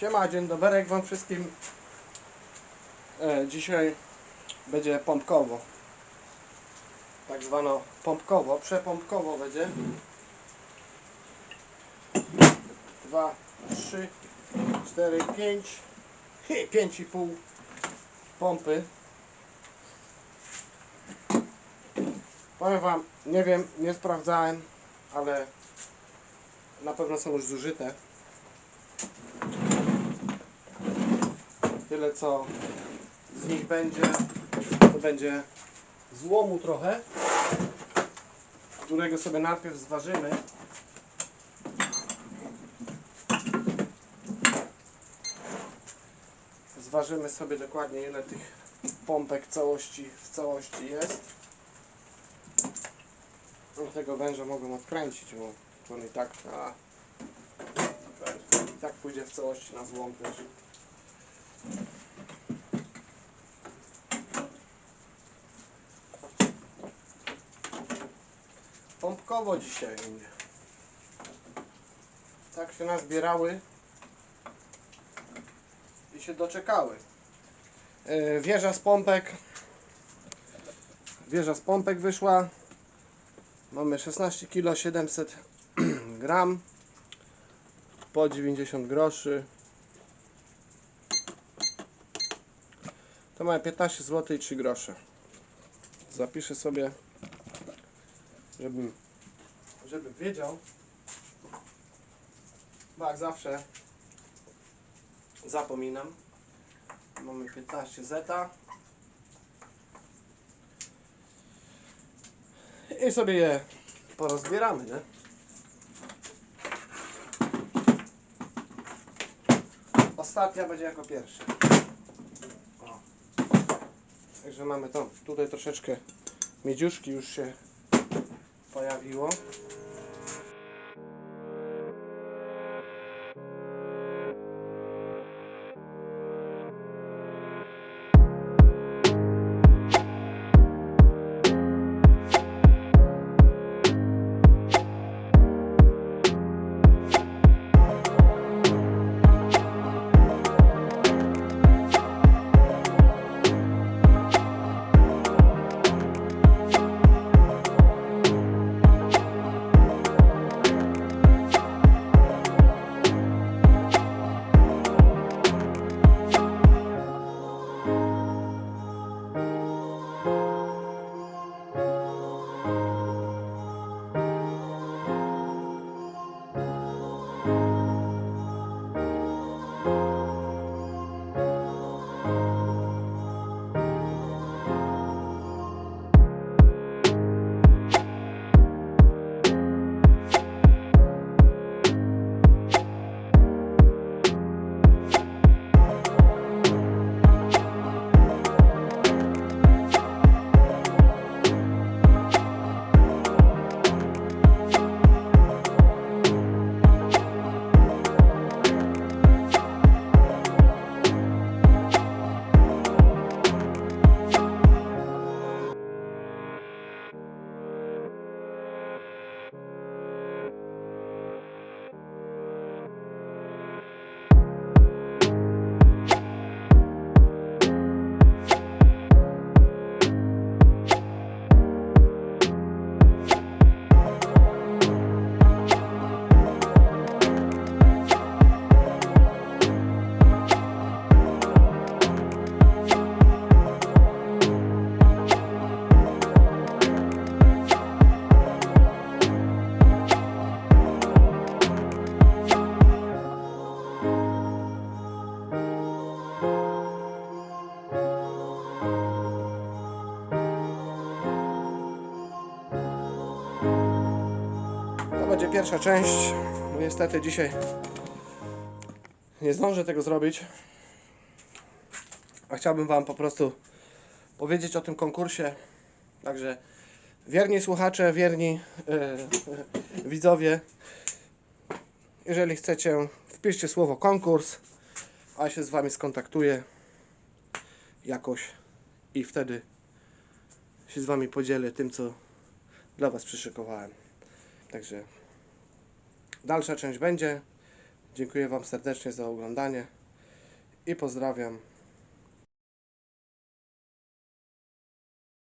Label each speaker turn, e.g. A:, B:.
A: Siema, dzień doberek wam wszystkim. E, dzisiaj będzie pompkowo. Tak zwano pompkowo, przepompkowo będzie. Dwa, trzy, cztery, pięć, pięć i pół pompy. Powiem wam, nie wiem, nie sprawdzałem, ale na pewno są już zużyte. Tyle co z nich będzie, to będzie złomu trochę, którego sobie najpierw zważymy. Zważymy sobie dokładnie ile tych pompek całości, w całości jest. No, tego węża mogę odkręcić, bo on i tak, a, i tak pójdzie w całości na złom też. Pompkowo dzisiaj u mnie. Tak się nazbierały i się doczekały. Yy, Wieża z pompek. Wieża z pompek wyszła. Mamy 16 kg 700 gram po 90 groszy. To mamy 15 zł i 3 grosze. Zapiszę sobie, żebym, żebym wiedział. Bo jak zawsze zapominam. Mamy 15 zeta. I sobie je porozbieramy, nie? Ostatnia będzie jako pierwsza. O. Także mamy to. Tutaj troszeczkę miedziuszki już się pojawiło. Pierwsza część. Niestety dzisiaj nie zdążę tego zrobić. A chciałbym Wam po prostu powiedzieć o tym konkursie. Także wierni słuchacze, wierni e, widzowie, jeżeli chcecie, wpiszcie słowo konkurs, a się z Wami skontaktuję jakoś i wtedy się z Wami podzielę tym, co dla Was przyszykowałem. Także dalsza część będzie. Dziękuję Wam serdecznie za oglądanie i pozdrawiam.